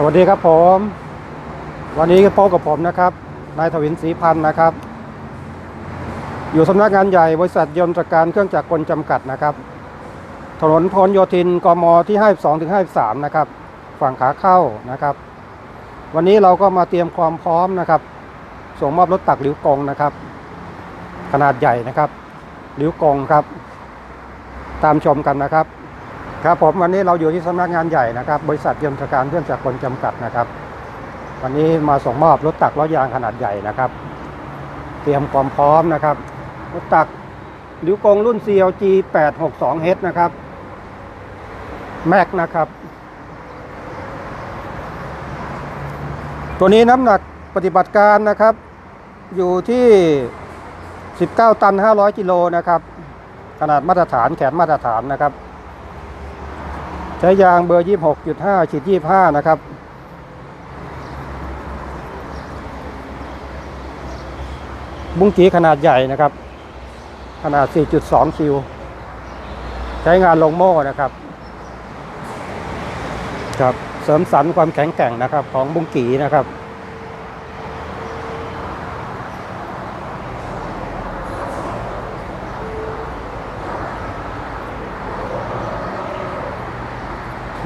สวัสดีครับผม วันนี้ก็พบกับผมนะครับ นายทวินศรีพันธ์นะครับ อยู่สำนักงานใหญ่บริษัทยนตรการเครื่องจักรกลจำกัดนะครับ ถนนพลโยธินกมที่ 52ถึง53 นะครับ ฝั่งขาเข้านะครับ วันนี้เราก็มาเตรียมความพร้อมนะครับ ส่งมอบรถตักหลิวกงนะครับ ขนาดใหญ่นะครับหลิวกงครับ ตามชมกันนะครับ ครับผมวันนี้เราอยู่ที่สำนักงานใหญ่นะครับ บริษัทยนตรการเครื่องจักรกลจำกัดนะครับ วันนี้มาส่งมอบรถตักล้อยางขนาดใหญ่นะครับ เตรียมความพร้อมนะครับ รถตักลิวกงรุ่น CLG 862H นะครับแม็กนะครับ ตัวนี้น้ำหนักปฏิบัติการนะครับ อยู่ที่ 19 ตัน 500 กิโลนะครับ ขนาดมาตรฐานแขนมาตรฐานนะครับ ใช้ยางเบอร์ 26.5ฉีด25 นะครับ บุ้งกีขนาดใหญ่นะครับ ขนาด 4.2 คิว ใช้งานลงโม่นะครับ ครับ เสริมสรรความแข็งแกร่งนะครับ ของบุ้งกีนะครับ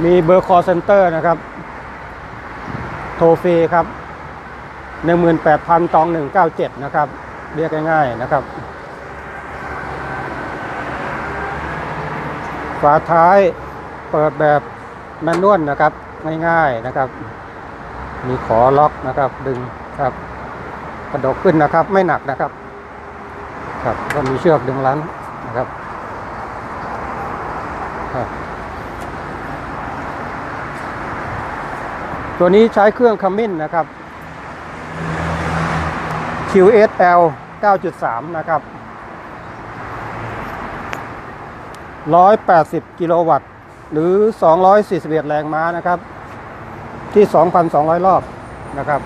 มีเบอร์คอเซ็นเตอร์นะครับ โทรฟรีครับ 18,000ตอง197 นะครับ เรียกง่ายๆนะครับฝาท้ายเปิดแบบแมนนวลนะครับ ง่ายๆนะครับ มีขอล็อกนะครับ ดึงครับกระดกขึ้นนะครับ ไม่หนักนะครับ ครับก็มีเชือกดึงลั้นนะครับครับ ตัวนี้ใช้เครื่องคัมมินนะครับ QSL 9.3 นะครับ 180 กิโลวัตต์ หรือ 241 แรงม้านะครับ ที่ 2,200 รอบนะครับ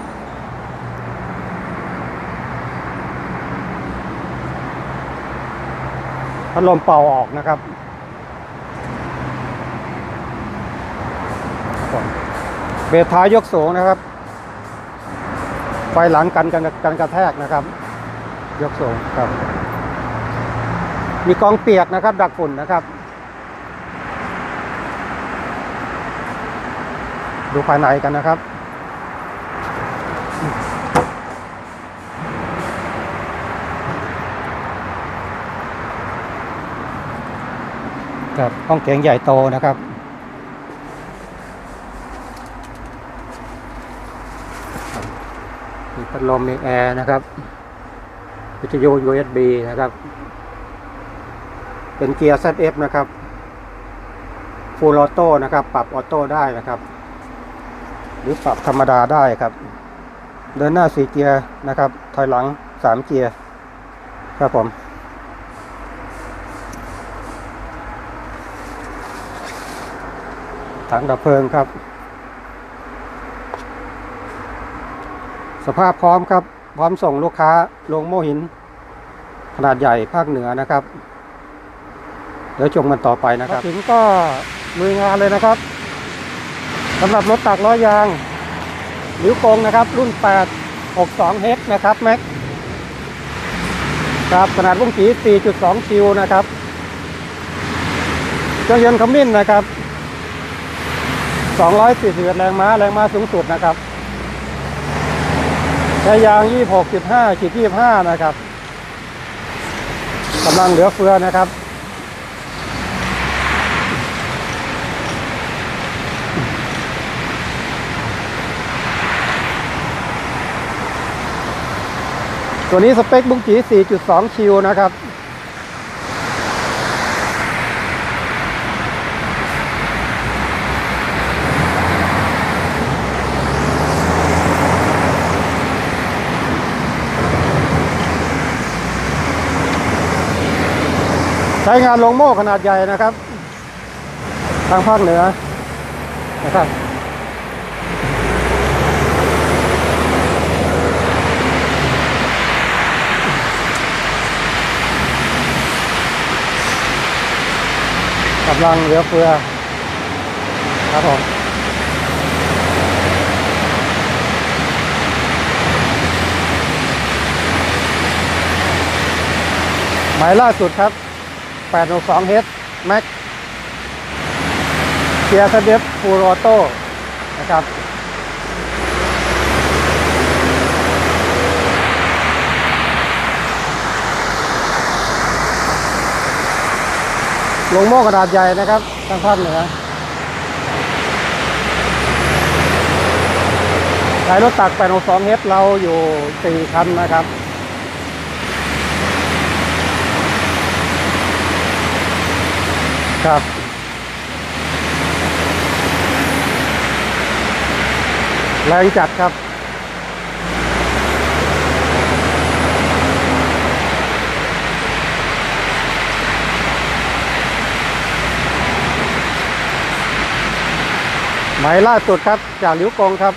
พัดลมเป่าออกนะครับ เบรคท้ายยกสูงนะครับ ไฟหลังกันกันกันกระแทกนะครับ ยกสูงครับ มีกองเปียกนะครับ ดักฝุ่นนะครับ ดูภายในกันนะครับครับห้องเก๋งใหญ่โตนะครับ มีพัดลมมีแอร์นะครับวิทยุ USB นะครับ เป็นเกียร์ ZF นะครับฟูลออโต้นะครับ ปรับออโต้ได้นะครับ หรือปรับธรรมดาได้ครับ เดินหน้าสี่เกียร์นะครับ ถอยหลังสามเกียร์ครับผมถังดับเพลิงครับ สภาพพร้อมครับ พร้อมส่งลูกค้าลงโมหิน ขนาดใหญ่ภาคเหนือนะครับ เดี๋ยวชมกันต่อไปนะครับ ถึงก็ลุยงานเลยนะครับสำหรับรถตักล้อยางนิ้วโกงนะครับ รุ่น 8 62 h นะครับแม็กครับขนาดวงกี4.2 คิวนะครับเครื่องยนต์ขมิ้นนะครับ241แรงม้า แรงม้าสูงสุดนะครับ ช้ยาง 26.5ขีด25 นะครับกำลังเหลือเฟือนะครับ ตัวนี้สเปคบุ้งจี4.2 คิวนะครับ ใช้งานลงโม่ขนาดใหญ่นะครับ ทางภาคเหนือนะครับกำลังเหลือเฟือครับผมหมายล่าสุดครับ 862 h Max เกียร์สเดฟฟูลออโต้นะครับ ลงโม่กระดาษใหญ่นะครับทางภาคเหนือขายรถตัก862 h เราอยู่ 4 คันนะครับ ครับ แรงจัดครับ หมายล่าสุดครับ จากหลิวกงครับ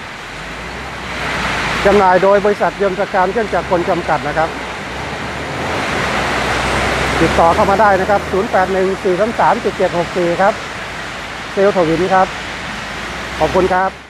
จำหน่ายโดยบริษัทยนต์การเครื่องจักรกลจำกัดนะครับ ติดต่อเข้ามาได้นะครับ 0814337764 ครับ เซลลถวินครับ ขอบคุณครับ